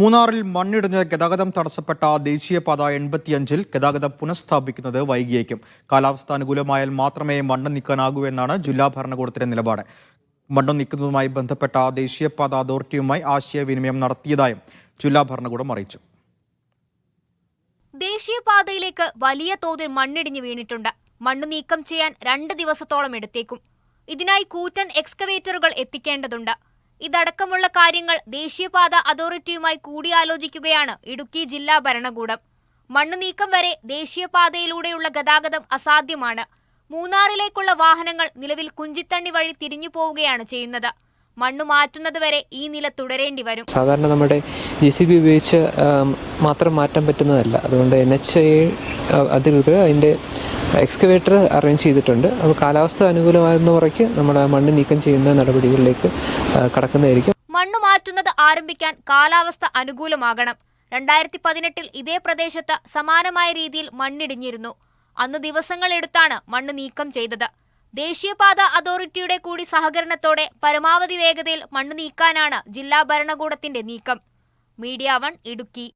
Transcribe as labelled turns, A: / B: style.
A: മൂന്നാറിൽ മണ്ണിടിഞ്ഞ് ഗതാഗതം തടസ്സപ്പെട്ട ദേശീയപാത എൺപത്തിയഞ്ചിൽ ഗതാഗതം പുനഃസ്ഥാപിക്കുന്നത് വൈകിയേക്കും. കാലാവസ്ഥ അനുകൂലമായാൽ മാത്രമേ മണ്ണ് നീക്കാനാകൂ എന്നാണ് ജില്ലാ ഭരണകൂടത്തിന്റെ നിലപാട്. മണ്ണ് നീക്കുന്നതുമായി ബന്ധപ്പെട്ട ദേശീയപാത അതോറിറ്റിയുമായി ആശയവിനിമയം നടത്തിയതായും ജില്ലാ ഭരണകൂടം അറിയിച്ചു.
B: ദേശീയപാതയിലേക്ക് വലിയ തോതിൽ മണ്ണിടിഞ്ഞു വീണിട്ടുണ്ട്. മണ്ണ് നീക്കം ചെയ്യാൻ രണ്ട് ദിവസത്തോളം എടുത്തേക്കും. ഇതിനായി കൂറ്റൻ എക്സ്കവേറ്ററുകൾ എത്തിക്കേണ്ടതുണ്ട്. ഇതടക്കമുള്ള കാര്യങ്ങൾ ദേശീയപാത അതോറിറ്റിയുമായി കൂടിയാലോചിക്കുകയാണ് ഇടുക്കി ജില്ലാ ഭരണകൂടം. മണ്ണ് നീക്കം വരെ ദേശീയപാതയിലൂടെയുള്ള ഗതാഗതം അസാധ്യമാണ്. മൂന്നാറിലേക്കുള്ള വാഹനങ്ങൾ നിലവിൽ കുഞ്ചിത്തണ്ണി വഴി തിരിഞ്ഞു പോവുകയാണ് ചെയ്യുന്നത്. മണ്ണ് മാറ്റുന്നത് വരെ ഈ നില തുടരേണ്ടി വരും.
C: സാധാരണ നമ്മുടെ ജെ സി ബി ഉപയോഗിച്ച് മാത്രം മാറ്റാൻ പറ്റുന്നതല്ല. അതുകൊണ്ട് എൻ എച്ച് എ അതിന്റെ എക്സ്കവേറ്റർ അറേഞ്ച് ചെയ്തിട്ടുണ്ട്. അപ്പോൾ കാലാവസ്ഥ അനുകൂലമാകുന്ന മുറയ്ക്ക് നമ്മൾ മണ്ണ് നീക്കം ചെയ്യുന്ന നടപടികളിലേക്ക് കടക്കുന്നതായിരിക്കും.
B: മണ്ണ് മാറ്റുന്നത് ആരംഭിക്കാൻ കാലാവസ്ഥ അനുകൂലമാകണം. രണ്ടായിരത്തി പതിനെട്ടിൽ ഇതേ പ്രദേശത്ത് സമാനമായ രീതിയിൽ മണ്ണിടിഞ്ഞിരുന്നു. അന്ന് ദിവസങ്ങളെടുത്താണ് മണ്ണ് നീക്കം ചെയ്തത്. ദേശീയപാത അതോറിറ്റിയുടെ കൂടി സഹകരണത്തോടെ പരമാവധി വേഗതയിൽ മണ്ണ് നീക്കാനാണ് ജില്ലാ ഭരണകൂടത്തിന്റെ നീക്കം. Media one Idukki.